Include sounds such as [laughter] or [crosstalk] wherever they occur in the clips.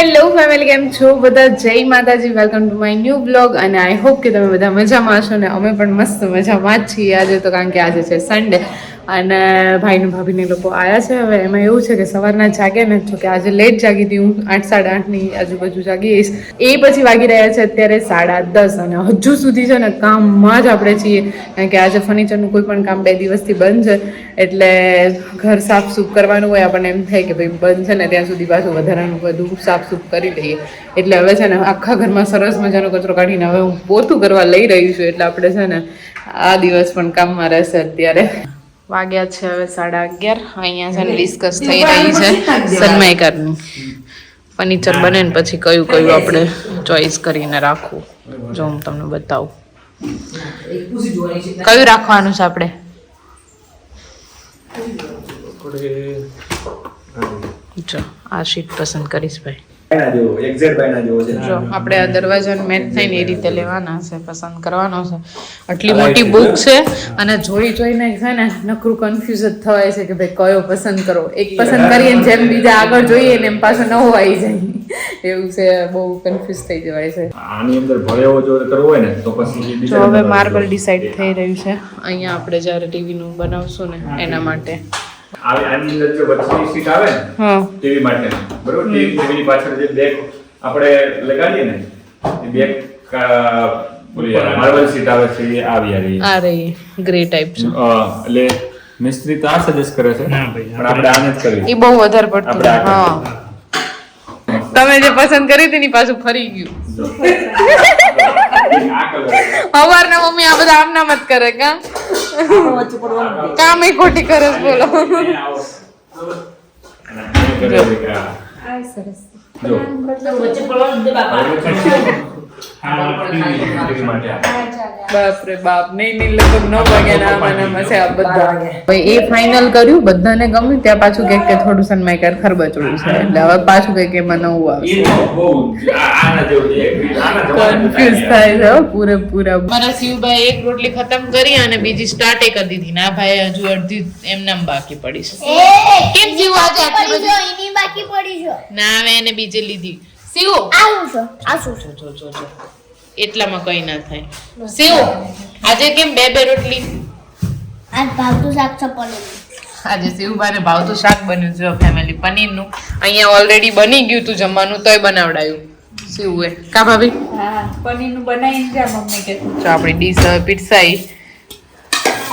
Hello family કેમ છો? બધા જય માતાજી. Welcome to my new blog અને આઈ હોપ કે તમે બધા મજામાં હશો ને અમે પણ મસ્ત મજામાં જ છીએ આજે તો કારણ કે આજે છે સન્ડે અને ભાઈને ભાભીને લોકો આવ્યા છે. હવે એમાં એવું છે કે સવારના જાગે ને જો કે આજે લેટ જાગી હતી હું, આઠ, સાડા આઠની આજુબાજુ જાગીશ. એ પછી વાગી રહ્યા છે અત્યારે સાડા દસ અને હજુ સુધી છે ને કામમાં જ આપણે છીએ. કારણ કે આજે ફર્નિચરનું કોઈ પણ કામ બે દિવસથી બંધ છે. એટલે ઘર સાફ સૂફ કરવાનું હોય, આપણને એમ થાય કે ભાઈ બંધ છે ને, ત્યાં સુધી પાછું વધારાનું બધું સાફ સૂફ કરી લઈએ. એટલે હવે છે ને આખા ઘરમાં સરસ મજાનો કચરો કાઢીને હવે હું પોતું કરવા લઈ રહી છું. એટલે આપણે છે ને આ દિવસ પણ કામમાં રહેશે અત્યારે. વાગ્યા છે હવે સાડા અગિયાર. અહીંયા છે ને ડિસ્કસ થઈ રહી છે. સનમાઈકરની ફર્નિચર બને ને પછી કયું કયું આપણે ચોઈસ કરીને રાખવું. જો હું તમને બતાવું. કયું રાખવાનું છે આપણે? જો આ શીટ પસંદ કરીશ ભાઈ. આપણે આ દરવાજાને મેચ થઈને એ રીતે લેવાના છે પસંદ કરવાનો છે. આટલી મોટી બુક છે અને જોઈ જોઈને છે ને નકરું કન્ફ્યુઝ જ થવાય છે કે ભાઈ કયો પસંદ કરો એક પસંદ કરીએ ને જેમ બીજા આગળ જોઈએ ને એમ પાછો નવો આવી જાય. એવું છે બહુ કન્ફ્યુઝ થઈ જવાય છે. આની અંદર ભરેવો જો કરવો હોય ને તો પછી જો હવે માર્બલ. ડિસાઈડ થઈ રહ્યું છે. અહીંયા આપણે જ્યારે ટીવીનું બનાવશું ને એના માટે. આની અંદર જે વચ્ચેની સીટ આવે ને ટીવી માટે. બરોબર? ટીવીની પાછળ જે બેક આપણે લગાડીએ ને એ બેક માર્બલ સીટ આવે છે એ આવી આવી. આ રહી ગ્રે ટાઈપ છે. અ, એટલે મિસ્ત્રી તો આ સજેસ્ટ કરે છે પણ આપણે આને જ કરીએ. એ બહુ વધારે પડતું હા. તમે જે પસંદ કરી તેની પાછું ફરી ગયું. [laughs] કલર મમ્મી આ બધા આમ નામ જ કરે કા? કામે ખોટી કરે બોલો. જો. માટે બાપ. નહીં નહીં લગભગ નવ વાગ્યાના આમાં છે આ બધા. એ ફાઇનલ કર્યું બધાને ગમ્યું ત્યાં પાછું કંઈક કે થોડું સનમાઈકર ખરબચડું છે. એટલે હવે પાછું કંઈક એમાં નવું આવશે એ તો બહુ આ- આના જેવું છે. આના જમાનાનું કન્ફ્યુઝ થાય છે પૂરેપૂરા. મારા શિવભાઈ એક રોટલી ખતમ કરી અને બીજી સ્ટાર્ટ કરી દીધી. ના ભાઈ હજુ અડધી એમનામ બાકી પડી છે. કેમ શિવ આજે આટલી બધી? બાકી પડી છે ના હવે એને બીજે લીધી. શિવ આવું છે. આ શું છે. જો જો જો એટલામાં કઈ ના થાય. શિવ આજે કેમ બે બે રોટલી? આજ ભાવતું શાક છે પનીર આજે શિવભાઈને ભાવતું શાક બન્યું છે ફેમિલી પનીરનું. અહીંયા ઓલરેડી બની ગયું તું જમવાનું તોય બનાવડાયું. શિવે કા ભાભી? હા પનીરનું બનાવીને જા મમ્મી કે. તો આપણી ડીશ હવે પીરસાઈ.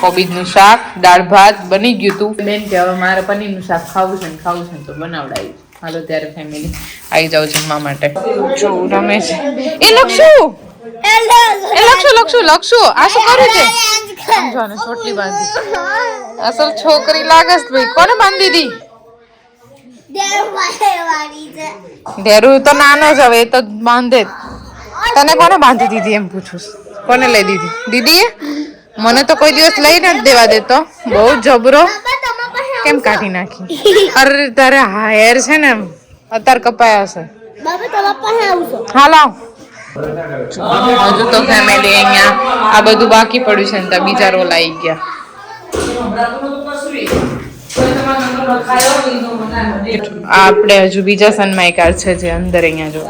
કોબીજનું શાક દાળ ભાત બની ગયું તું. બેન કે હવે મારે પનીરનું શાક ખાવું છે ને ખાવું છે ને તો બનાવડાયું હાલો ત્યારે ફેમિલી આવી જાઉં જમવા માટે. જો રમે છે. એ લક્ષુ! એ લક્ષુ લક્ષુ લક્ષુ આ શું કર્યું છે? સમજો ચોટલી બાંધી. અસલ છોકરી લાગે છે ભાઈ. કોને બાંધી દી? ધેરુ તો નાનો જ હવે એ તો બાંધે જ. તને કોને બાંધી દીધી એમ પૂછું કોને લઈ દીધી? દીદીએ? મને તો કોઈ દિવસ લઈ નથી દેવા દેતો. બહુ જબરો. કેમ કાઢી નાખી? અરે તારે હેર છે ને અત્યારે કપાયા છે? હાલ હજુ તો ફેમિલી અહીંયા આ બધું બાકી પડ્યું છે ને ત્યાં બીજા રોલ આવી ગયા. આ આપણે હજુ બીજા સનમાઇકાર છે જે અંદર અહીંયા જો.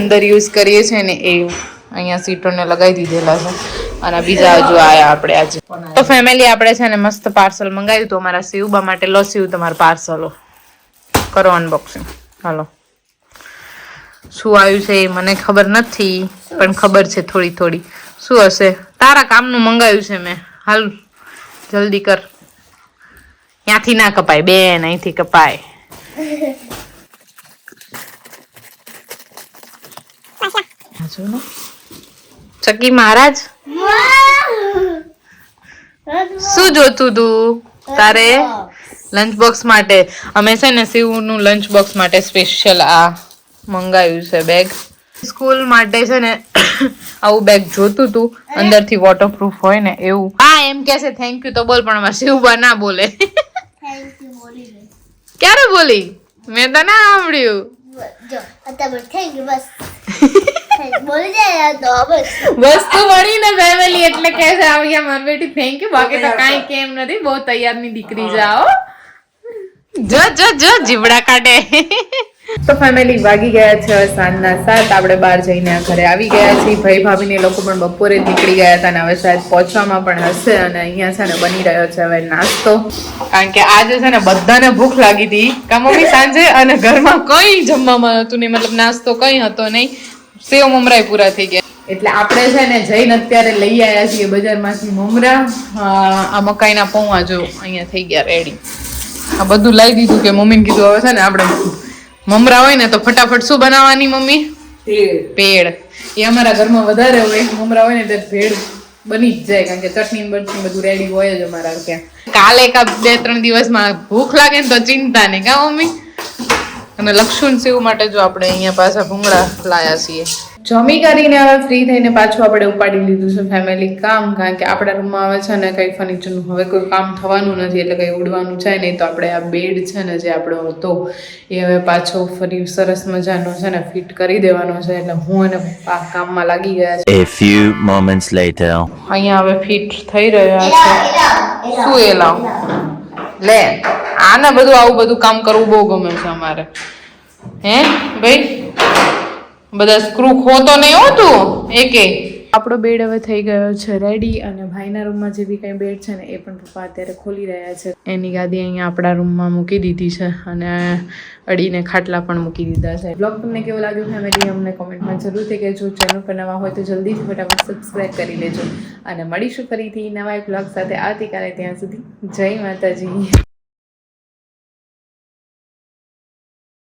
અંદર યુઝ કરીએ છીએ ને એ અહીંયા સીટોને લગાવી દીધેલા છે. અને બીજા હજુ આયા આપણે આજે. તો ફેમિલી આપણે છે ને મસ્ત પાર્સલ મંગાવ્યું તો અમારા શિવબા માટે. લો શિવ તમારા પાર્સલો કરો અનબોક્સિંગ હાલો. શું આવ્યું છે એ મને ખબર નથી પણ ખબર છે થોડી થોડી. શું હશે? તારા કામનું મંગાવ્યું છે મેં. હાલ જલ્દી કર. ત્યાંથી ના કપાય. બેન અહીંથી કપાય. [laughs] જો ને. ચકી મહારાજ? શું જોતું તું તારે લંચ બોક્સ માટે? અમે છે ને શિવનું લંચ બોક્સ માટે સ્પેશિયલ આ મંગાવ્યું છે બેગ સ્કૂલ માટે છે ને [coughs] આવું બેગ જોતું તું. અંદરથી વોટરપ્રૂફ હોય ને એવું. હા એમ કે છે થેન્ક યુ તો બોલ પણ અમારે શિવબા ના બોલે. ક્યારે બોલી? મેં તો ના સાંભળ્યું થેન્ક યુ બસ. વસ્તુ મળી ને ફેમિલી એટલે કે છે આવી ગયા મારી બેટી થેન્ક યુ બાકી તો કાઈ કેમ નથી બહુ તૈયારની દીકરી જાઓ જો જો જો જીવડા કાઢે. તો ફેમિલી વાગી ગયા છે સાંજના સાત. આપણે બહાર જઈને ઘરે આવી ગયા છીએ. ભાઈ ભાભીને લોકો પણ બપોરે નીકળી ગયા હતા અને હવે શાયદ પહોંચવામાં પણ હશે અને અહીંયા છે ને બની રહ્યો છે હવે નાસ્તો. કારણ કે આજે છે ને બધાને ભૂખ લાગી હતી. કા સાંજે અને ઘરમાં કંઈ જમવામાં હતું નહીં મતલબ નાસ્તો કઈ હતો નહીં. સેવ મમરાય પૂરા થઈ ગયા. એટલે આપણે છે ને જઈને અત્યારે લઈ આવ્યા છીએ બજારમાંથી મમરા. આ મકાઈના પૌવા જો અહીંયા થઈ ગયા રેડી આ બધું લઈ દીધું કે મમ્મીને કીધું, હવે છે ને આપણે મમરા હોય ને તો ફટાફટ શું બનાવવાની મમ્મી? ભેળ એ અમારા ઘરમાં વધારે હોય મમરા હોય ને એટલે ભેળ બની જ જાય કારણ કે ચટણી બટણી બધું રેડી હોય જ અમારા ત્યાં. કાલે કા બે ત્રણ દિવસમાં ભૂખ લાગે ને તો ચિંતા નહીં કા મમ્મી? અને લક્ષુણ સેવ માટે જો આપણે અહીંયા પાછા ભૂંગળા લાયા છીએ. જમી કરીને હવે ફ્રી થઈને પાછું આપણે ઉપાડી લીધું છે ફેમિલી કામ કારણ કે આપણા રૂમમાં આવે છે ને કંઈ ફર્નિચરનું હવે કોઈ કામ થવાનું નથી એટલે કંઈ ઉડવાનું છે નહીં તો આપણે આ બેડ છે ને જે આપણો હતો એ હવે પાછો ફરી સરસ મજાનો છે ને ફિટ કરી દેવાનો છે એટલે હું અને પપ્પા કામમાં લાગી ગયા છે. A few moments later. અહીંયા હવે ફિટ થઈ રહ્યા છે. શું એ લાવ? લે આને બધું આવું બધું કામ કરવું બહુ ગમે છે અમારે. હે ભાઈ? બધા સ્ક્રૂ ખોતો નહીં હોતું એકે. આપણો બેડ હવે થઈ ગયો છે રેડી અને ભાઈના રૂમમાં જે બી કંઈ બેડ છે ને એ પણ પપ્પા અત્યારે ખોલી રહ્યા છે. એની ગાદી અહીંયા આપણા રૂમમાં મૂકી દીધી છે અને અડીને ખાટલા પણ મૂકી દીધા છે. બ્લોગ તમને કેવો લાગ્યો ફેમિલી અમને કોમેન્ટમાં જરૂરથી કહેજો. ચેનલ પર નવા હોય તો જલ્દીથી ફટાફટ સબસ્ક્રાઈબ કરી લેજો. અને મળીશું ફરીથી નવા એક બ્લોગ સાથે આવતીકાલે ત્યાં સુધી. જય માતાજી.